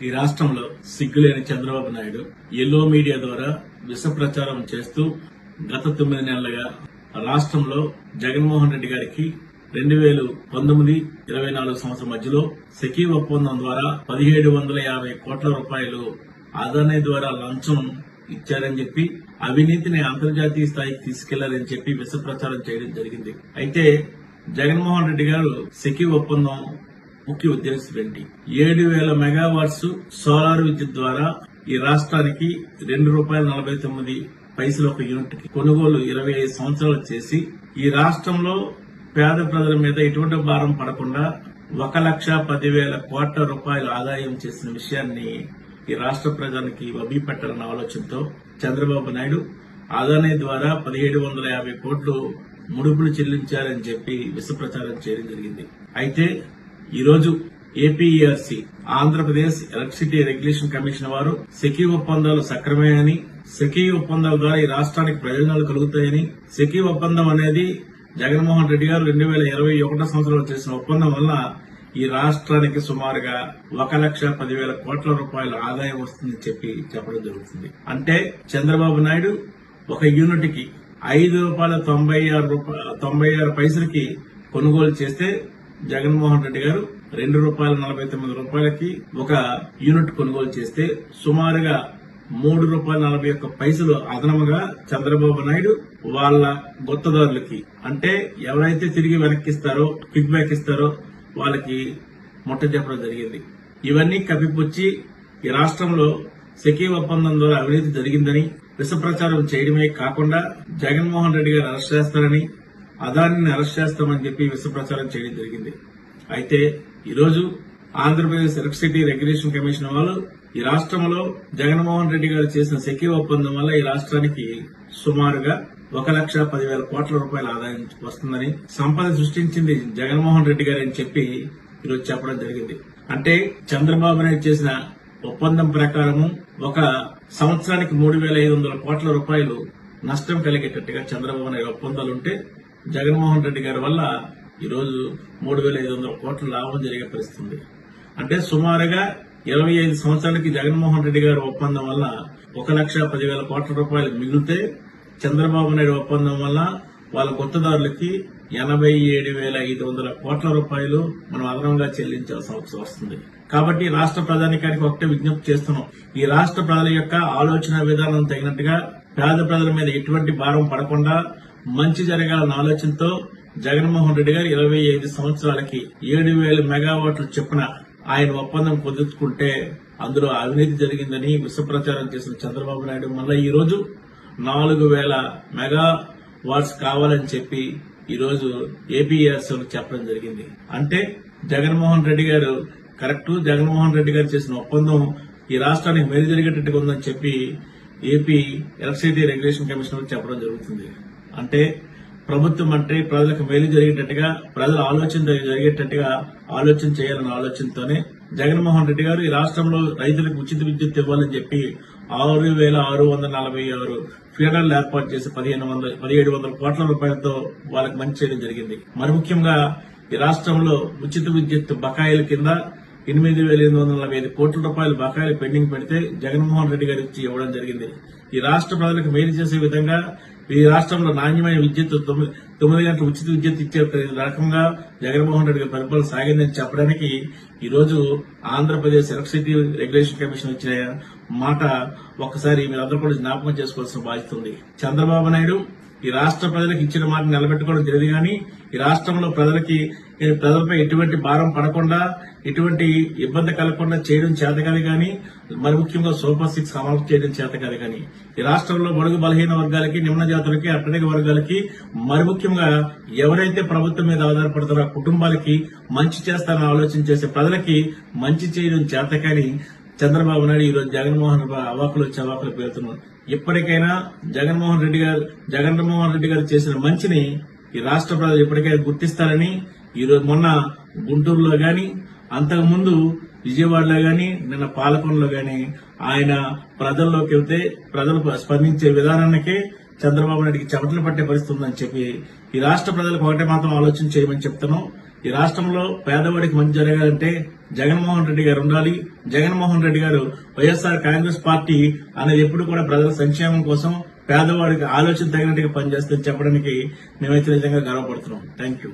ఈ రాష్ట్రంలో సిగ్గులేని చంద్రబాబు నాయుడు ఎల్లో మీడియా ద్వారా విష ప్రచారం చేస్తూ గత తొమ్మిది నెలలుగా రాష్ట్రంలో జగన్మోహన్ రెడ్డి గారికి రెండు వేలు పంతొమ్మిది ఇరవై నాలుగు సంవత్సరం మధ్యలో సెకీ ఒప్పందం ద్వారా పదిహేడు వందల యాభై కోట్ల రూపాయలు అదానీ ద్వారా లంచం ఇచ్చారని చెప్పి అవినీతిని అంతర్జాతీయ స్థాయికి తీసుకెళ్ళారని చెప్పి విష ప్రచారం చేయడం జరిగింది. అయితే జగన్మోహన్ రెడ్డి గారు సెకీ ఒప్పందం ముఖ్య ఉద్దేశం ఏంటి? ఏడు వేల మెగావాట్స్ సోలార్ విద్యుత్ ద్వారా ఈ రాష్ట్రానికి రెండు రూపాయల నలభై తొమ్మిది పైసలు ఒక యూనిట్ కొనుగోలు ఇరవై ఐదు సంవత్సరాలు చేసి ఈ రాష్ట్రంలో పేద ప్రజల మీద ఎటువంటి భారం పడకుండా ఒక లక్ష పదివేల కోట్ల రూపాయల ఆదాయం చేసిన విషయాన్ని ఈ రాష్ట్ర ప్రజలకి వదిలిపెట్టాలన్న ఆలోచనతో చంద్రబాబు నాయుడు అదానీ ద్వారా పదిహేడు వందల యాభై కోట్లు ముడుపులు చెల్లించారని చెప్పి విష ప్రచారం చేయడం జరిగింది. అయితే ఈరోజు రోజు APERC Andhra Pradesh electricity regulation commission వారు సెకీ ఒప్పందాలు సక్రమేనని సెకీ ఒప్పందాల ద్వారా ఈ రాష్ట్రానికి ప్రయోజనాలు కలుగుతాయని సెకీ ఒప్పందం అనేది జగన్మోహన్ రెడ్డి గారు రెండు వేల ఇరవై ఒకటో సంవత్సరంలో చేసిన ఒప్పందం వల్ల ఈ రాష్ట్రానికి సుమారుగా ఒక లక్ష పదివేల కోట్ల రూపాయల ఆదాయం వస్తుందని చెప్పి చెప్పడం జరుగుతుంది. అంటే చంద్రబాబు నాయుడు ఒక యూనిట్కి ఐదు రూపాయల తొంభై ఆరు రూపాయల తొంభై ఆరు పైసలకి కొనుగోలు చేస్తే జగన్మోహన్ రెడ్డి గారు రెండు రూపాయల నలభై తొమ్మిది రూపాయలకి ఒక యూనిట్ కొనుగోలు చేస్తే సుమారుగా మూడు రూపాయల నలభై ఒక్క పైసలు అదనముగా చంద్రబాబు నాయుడు వాళ్ళ గుత్తదారులకి. అంటే ఎవరైతే తిరిగి వెనక్కిస్తారో కిక్ బ్యాక్ ఇస్తారో వాళ్ళకి ముట్ట చెప్పడం జరిగింది. ఇవన్నీ కప్పిపుచ్చి ఈ రాష్ట్రంలో సెకీ ఒప్పందం ద్వారా అవినీతి జరిగిందని విష ప్రచారం చేయడమే కాకుండా జగన్మోహన్ రెడ్డి గారు అరెస్ట్ చేస్తారని అదానిని అరెస్ట్ చేస్తామని చెప్పి విశ్వప్రచారం ప్రచారం చేయడం జరిగింది. అయితే ఈరోజు ఆంధ్రప్రదేశ్ ఎలక్ట్రిసిటీ రెగ్యులేషన్ కమిషన్ వాళ్ళు ఈ రాష్ట్రంలో జగన్మోహన్ రెడ్డి గారు చేసిన సెక్యూ ఒప్పందం వల్ల ఈ రాష్ట్రానికి సుమారుగా ఒక లక్ష పదివేల కోట్ల రూపాయల ఆదాయం వస్తుందని సంపద సృష్టించింది జగన్మోహన్ రెడ్డి గారు అని చెప్పి ఈరోజు చెప్పడం జరిగింది. అంటే చంద్రబాబు నాయుడు చేసిన ఒప్పందం ప్రకారము ఒక సంవత్సరానికి మూడు వేల ఐదు వందల కోట్ల రూపాయలు నష్టం కలిగేటట్టుగా చంద్రబాబు నాయుడు ఒప్పందాలు ఉంటే జగన్మోహన్ రెడ్డి గారి వల్ల ఈరోజు మూడు వేల ఐదు వందల కోట్ల లాభం జరిగే పరిస్థితి ఉంది. అంటే సుమారుగా ఇరవై ఐదు సంవత్సరాలకి జగన్మోహన్ రెడ్డి గారి ఒప్పందం వల్ల ఒక లక్ష పదివేల కోట్ల రూపాయలు మిగిలితే చంద్రబాబు నాయుడు ఒప్పందం వల్ల వాళ్ళ కొత్తదారులకి ఎనభై ఏడు వేల ఐదు వందల కోట్ల రూపాయలు మనం అదనంగా చెల్లించాల్సిన అవసరం వస్తుంది. కాబట్టి రాష్ట్ర ప్రధానికానికి ఒకటే విజ్ఞప్తి చేస్తున్నాం. ఈ రాష్ట్ర ప్రజల యొక్క ఆలోచన విధానం తగినట్టుగా పేద ప్రజల మీద ఎటువంటి భారం పడకుండా మంచి జరగాలన్న ఆలోచనతో జగన్మోహన్ రెడ్డి గారు ఇరవై ఐదు సంవత్సరాలకి ఏడు వేల మెగావాట్లు చొప్పున ఆయన ఒప్పందం కుదుర్చుకుంటే అందులో అవినీతి జరిగిందని విశ్వప్రచారం చేసిన చంద్రబాబు నాయుడు మళ్ళీ ఈ రోజు నాలుగు వేల మెగా వాట్స్ కావాలని చెప్పి ఈరోజు రోజు ఏపీఎస్ చెప్పడం జరిగింది. అంటే జగన్మోహన్ రెడ్డి గారు కరెక్ట్ జగన్మోహన్ రెడ్డి గారు చేసిన ఒప్పందం ఈ రాష్ట్రానికి మేలు జరిగేటట్టుగా ఉందని చెప్పి ఏపీ ఎలక్ట్రిసిటీ రెగ్యులేషన్ కమిషన్ చెప్పడం జరుగుతుంది. అంటే ప్రభుత్వం అంటే ప్రజలకు మేలు జరిగేటట్టుగా ప్రజల ఆలోచన జరిగేటట్టుగా ఆలోచన చేయాలన్న ఆలోచనతోనే జగన్మోహన్ రెడ్డి గారు ఈ రాష్ట్రంలో రైతులకు ఉచిత విద్యుత్ ఇవ్వాలని చెప్పి ఆరు వేల ఆరు వందల నలభై ఆరు ఫీడర్లు ఏర్పాటు చేసి పదిహేను వందల పదిహేడు వందల కోట్ల రూపాయలతో వాళ్ళకి మంచి చేయడం జరిగింది. మరి ముఖ్యంగా ఈ రాష్ట్రంలో ఉచిత విద్యుత్ బకాయిల కింద ఎనిమిది వేల ఎనిమిది వందల నలభై ఐదు కోట్ల రూపాయల బకాయిలు పెండింగ్ పెడితే జగన్మోహన్ రెడ్డి గారు ఇచ్చి ఇవ్వడం జరిగింది. ఈ రాష్ట్ర ప్రజలకు మేలు చేసే విధంగా ఈ రాష్ట్రంలో నాణ్యమైన విద్యుత్ తొమ్మిది తొమ్మిది గంటల ఉచిత విద్యుత్ ఇచ్చే రకంగా జగన్మోహన్ రెడ్డి గారి పరిపాలన సాగిందని చెప్పడానికి ఈరోజు ఆంధ్రప్రదేశ్ ఎలక్ట్రిసిటీ రెగ్యులేషన్ కమిషన్ ఇచ్చిన మాట ఒక్కసారి మీరందరూ కూడా జ్ఞాపకం చేసుకోవాల్సిన బాధ్యత ఉంది. చంద్రబాబు నాయుడు ఈ రాష్ట్ర ప్రజలకు ఇచ్చిన మాట నిలబెట్టుకోవడం తెలియదు కానీ ఈ రాష్ట్రంలో ప్రజలకి ప్రజలపై ఎటువంటి భారం పడకుండా ఎటువంటి ఇబ్బంది కలగకుండా చేయడం చేతకాదు కానీ మరి ముఖ్యంగా సూపర్ సిక్స్ అమలు చేయడం చేతకాదు కానీ ఈ రాష్ట్రంలో బడుగు బలహీన వర్గాలకి నిమ్న జాతులకి అట్టడిక వర్గాలకి మరి ముఖ్యంగా ఎవరైతే ప్రభుత్వం మీద ఆధారపడతారో ఆ కుటుంబాలకి మంచి చేస్తారని ఆలోచన చేసే ప్రజలకి మంచి చేయడం చేతకాని చంద్రబాబు నాయుడు ఈ రోజు జగన్మోహన్ అవాకులు వచ్చి అవాకులు ఇప్పటికైనా జగన్మోహన్ రెడ్డి గారు జగన్మోహన్ రెడ్డి గారు చేసిన మంచిని ఈ రాష్ట్ర ప్రజలు ఇప్పటికైనా గుర్తిస్తారని ఈరోజు మొన్న గుంటూరులో గాని అంతకుముందు విజయవాడలో గాని నిన్న పాలకొండలో గాని ఆయన ప్రజల్లోకి వెళ్తే ప్రజలు స్పందించే విధానానికే చంద్రబాబు నాయుడికి చెమటలు పట్టే పరిస్థితి ఉందని చెప్పి ఈ రాష్ట్ర ప్రజలకు ఒకటే మాత్రం ఆలోచన చేయమని చెప్తున్నాం. ఈ రాష్ట్రంలో పేదవాడికి మంచి జరగాలంటే జగన్మోహన్ రెడ్డి గారు ఉండాలి. జగన్మోహన్ రెడ్డి గారు వైఎస్ఆర్ కాంగ్రెస్ పార్టీ అనేది ఎప్పుడు కూడా ప్రజల సంక్షేమం కోసం పేదవాడికి ఆలోచన తగినట్టుగా పనిచేస్తుందని చెప్పడానికి మేమైతే నిజంగా గర్వపడుతున్నాం. Thank you